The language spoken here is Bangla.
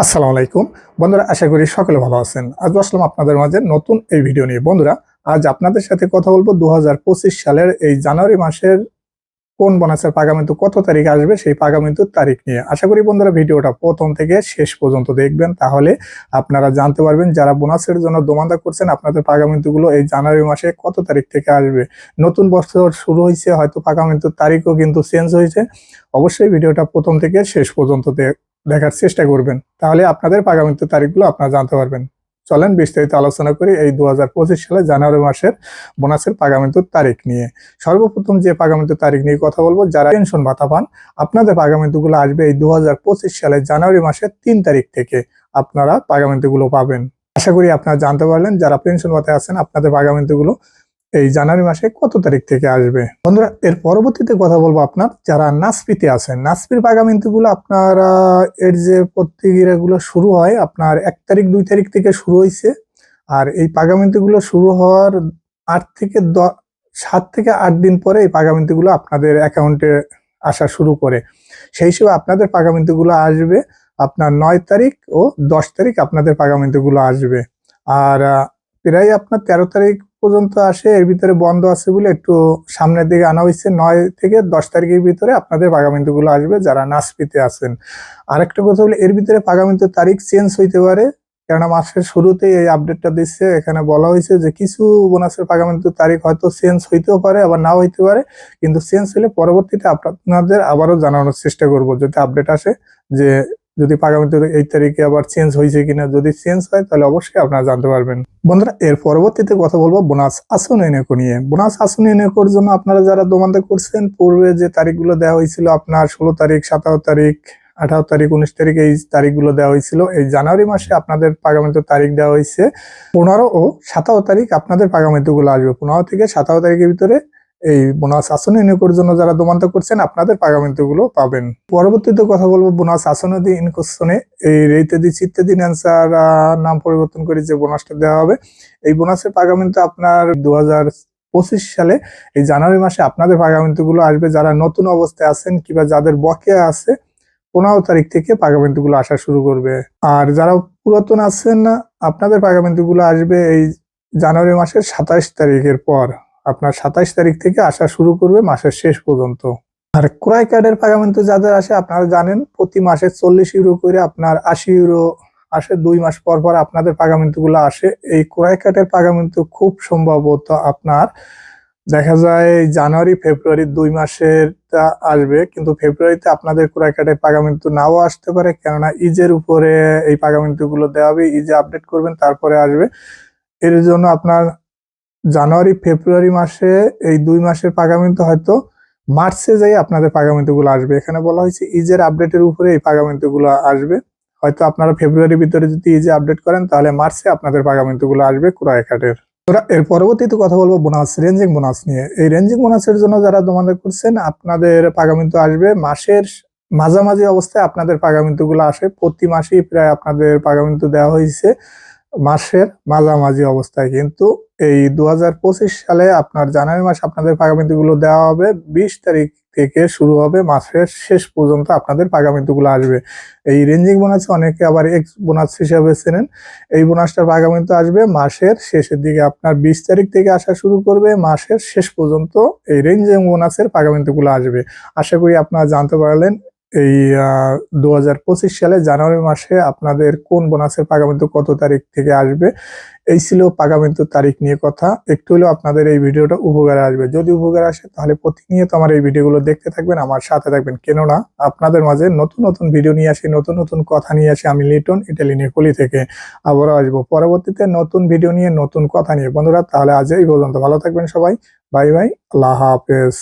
আসসালামু আলাইকুম। বন্ধুরা, আশা করি সকলে ভালো আছেন। আজ আসলাম আপনাদের মাঝে নতুন এই ভিডিও নিয়ে। বন্ধুরা, আজ আপনাদের সাথে কথা বলব দুহাজার পঁচিশ সালের এই জানুয়ারি মাসের কোন বোনাসের পাগামিন্তু কত তারিখ আসবে, সেই পাগামিন্তুর তারিখ নিয়ে। আশা করি বন্ধুরা, ভিডিওটা প্রথম থেকে শেষ পর্যন্ত দেখবেন। তাহলে আপনারা জানতে পারবেন, যারা বোনাসের জন্য দোমান্দা করছেন, আপনাদের পাগামিন্তুগুলো এই জানুয়ারি মাসে কত তারিখ থেকে আসবে। নতুন বছর শুরু হয়েছে হয়তো পাগামিন্তুর তারিখও কিন্তু চেঞ্জ হয়েছে অবশ্যই ভিডিওটা প্রথম থেকে শেষ পর্যন্ত দে- দেখার চেষ্টা করবেন। তাহলে আপনাদের পাগামিত তারিখগুলো আপনারা জানতে পারবেন। চলেন বিস্তারিত আলোচনা করি এই দুহাজার পঁচিশ সালে জানুয়ারি মাসের বোনাসের পাগামিতুর তারিখ নিয়ে। সর্বপ্রথম যে পাগামিতুর তারিখ নিয়ে কথা বলব, যারা পেনশন ভাতা পান, আপনাদের পাগামিতুগুলো আসবে এই দু হাজার পঁচিশ সালে জানুয়ারি মাসের তিন তারিখ থেকে আপনারা পাগামিতুগুলো পাবেন। আশা করি আপনারা জানতে পারলেন, যারা পেনশন ভাতায় আছেন, আপনাদের পাগামিতুগুলো এই জানুয়ারি মাসে কত তারিখ থেকে আসবে? বন্ধুরা, এর পরবর্তীতে কথা বলব আপনার যারা নাসপিতে আছেন। নাসপির পাগামিন্তুগুলো আপনারা এর যে প্রতিক্রিয়াগুলো শুরু হয়, আপনার এক তারিখ, দুই তারিখ থেকে শুরু হয়েছে আর এই পাগামিন্তুগুলো শুরু হওয়ার আট থেকে দ- সাত থেকে আট দিন পরে এই পাগামিন্তুগুলো আপনাদের অ্যাকাউন্টে আসা শুরু করে। সেই হিসেবে আপনাদের পাগামিন্তুগুলো আসবে আপনার নয় তারিখ ও দশ তারিখ আপনাদের পাগামিন্তুগুলো আসবে। আর প্রায় আপনার তেরো তারিখ পর্যন্ত আসে, এর ভিতরে বন্ধ আছে বলে একটু সামনের দিকে আনা হয়েছে। নয় থেকে দশ তারিখের ভিতরে আপনাদের পাগামিন্তু গুলো আসবে যারা নাসপিতে আছেন। আরেকটা কথা বলে এর ভিতরে পাগামিন্তু তারিখ চেঞ্জ হইতে পারে, কেননা মাসের শুরুতেই এই আপডেটটা দিচ্ছে। এখানে বলা হয়েছে যে কিছু বোনাসের পাগামিন্তু তারিখ হয়তো চেঞ্জ হইতেও পারে, আবার নাও হইতে পারে। কিন্তু চেঞ্জ হলে পরবর্তীতে আপনাদের আবারও জানানোর চেষ্টা করব যদি আপডেট আসে যে যদি পাগামিন্তু এই তারিখে আবার চেঞ্জ হয়েছে কিনা, যদি চেঞ্জ হয়, তাহলে অবশ্যই আপনারা জানতে পারবেন। বন্ধুরা, এর পরবর্তীতে কথা বলব বোনাস আসন এনেকো নিয়ে। বোনাস আসন এনেকোর জন্য আপনারা যারা দোমান্দা করছেন, পূর্বে যে তারিখগুলো দেওয়া হয়েছিল আপনার ষোলো তারিখ সাতারো তারিখ, আঠারো তারিখ, উনিশ তারিখ, এই তারিখগুলো দেওয়া হয়েছিল। এই জানুয়ারি মাসে আপনাদের পাগামিত তারিখ দেওয়া হয়েছে। পনেরো ও সাতারো তারিখ আপনাদের পাগামিতগুলো আসবে। পনেরো থেকে সাতারো তারিখের ভিতরে এই বোনাস আসন ইনকোর জন্য যারা দোমান্ত করছেন, আপনাদের পাগামিতগুলো পাবেন। পরবর্তীতে কথা বলব বোনাস আসনদি ইনকোশনে এই রেইতেদি চিত্তেদি অ্যান্সার নাম পরিবর্তন করে যে বোনাসটা দেওয়া হবে, এই বোনাসের পাগামিন্ত আপনার দু পঁচিশ সালে, এই জানুয়ারি মাসে আপনাদের পাগামিন্তগুলো আসবে। যারা নতুন অবস্থায় আছেন কিংবা যাদের বকেয়া আছে, পনেরো তারিখ থেকে পাগামিন্তু গুলো আসা শুরু করবে। আর যারা পুরাতন আছেন, আপনাদের পাগামিন্তু গুলো আসবে এই জানুয়ারি মাসের সাতাইশ তারিখের পর। আপনার সাতাইশ তারিখ থেকে আসা শুরু করবে মাসের শেষ পর্যন্ত। আর ক্রয় কার্ডের পাগামিন্তু যাদের আসে, আপনারা জানেন, প্রতি মাসে চল্লিশ ইউরো করে আপনার আশি ইউরো আসে। দুই মাস পর পর আপনাদের পাগামিন্তু গুলো আসে। এই ক্রয় কার্ডের পাগামিন্তু খুব সম্ভবত আপনার, দেখা যায় জানুয়ারি, ফেব্রুয়ারি দুই মাসেরটা আসবে। কিন্তু ফেব্রুয়ারিতে আপনাদের ক্রয় কার্ডের পাগামিন্তু নাও আসতে পারে। কেননা ইজের উপরে এই পাগামিন্তু গুলো দেওয়া হবে। ইজে আপডেট করবেন, তারপরে আসবে। এর জন্য আপনার জানুয়ারি, ফেব্রুয়ারি মাসে, এই দুই মাসের পাগামিন্তু হয়তো মার্চে যাই আপনাদের পাগামিন্তু গুলো আসবে। এখানে বলা হয়েছে ইজের আপডেটের উপরে এই পাগামিন্তু গুলো আসবে। হয়তো আপনারা ফেব্রুয়ারির ভিতরে যদি ইজে আপডেট করেন, তাহলে মার্চে আপনাদের পাগামিন্তু গুলো আসবে ক্রয় কার্ডের। এর পরবর্তীতে কথা বলব বোনাস, রেঞ্জিং বোনাস নিয়ে। এই রেঞ্জিং বোনাসের জন্য যারা তোমাদের করছেন, আপনাদের পাগামিন্তু আসবে। মাসের মাঝামাঝি অবস্থায় আপনাদের পাগামিন্তু গুলো আসে। প্রতি মাসেই প্রায় আপনাদের পাগামিন্তু দেওয়া হয়েছে। মাসের মাঝামাঝি অবস্থায় কিন্তু এই দু হাজার পঁচিশ সালে আপনার জানুয়ারি মাস আপনাদের পাগামিন্তু গুলো দেওয়া হবে, বিশ তারিখ থেকে শুরু হবে মাসের শেষ পর্যন্ত আপনাদের পাগামিন্তু গুলো আসবে। এই রেঞ্জিং বোনাস অনেকে আবার এক্স বোনাস হিসাবে চেনেন। এই বোনাসটা পাগামিন্তু আসবে মাসের শেষের দিকে। আপনার বিশ তারিখ থেকে আসা শুরু করবে মাসের শেষ পর্যন্ত এই রেঞ্জিং বোনাসের পাগামিন্তু গুলো আসবে। আশা করি আপনারা জানতে পারলেন এই দু হাজার পঁচিশ সালে জানুয়ারি মাসে আপনাদের কোন বোনাসের পাগামিন্তু কত তারিখ থেকে আসবে? এই ছিল পাগামিন্তুর তারিখ নিয়ে কথা। একটু হলেও আপনাদের এই ভিডিওটা উপকারে আসবে। যদি উপকারে আসে, তাহলে প্রতিনিয়ত আমার এই ভিডিওগুলো দেখতে থাকবেন, আমার সাথে থাকবেন। কেননা, আপনাদের মাঝে নতুন নতুন ভিডিও নিয়ে আসি, নতুন নতুন কথা নিয়ে আসি আমি লিটন, ইটালি, নেপোলি থেকে আবারও আসব। পরবর্তীতে নতুন ভিডিও নিয়ে, নতুন কথা নিয়ে। বন্ধুরা, তাহলে আজ এই পর্যন্ত। ভালো থাকবেন সবাই। Bye bye. আল্লাহ হাফেজ।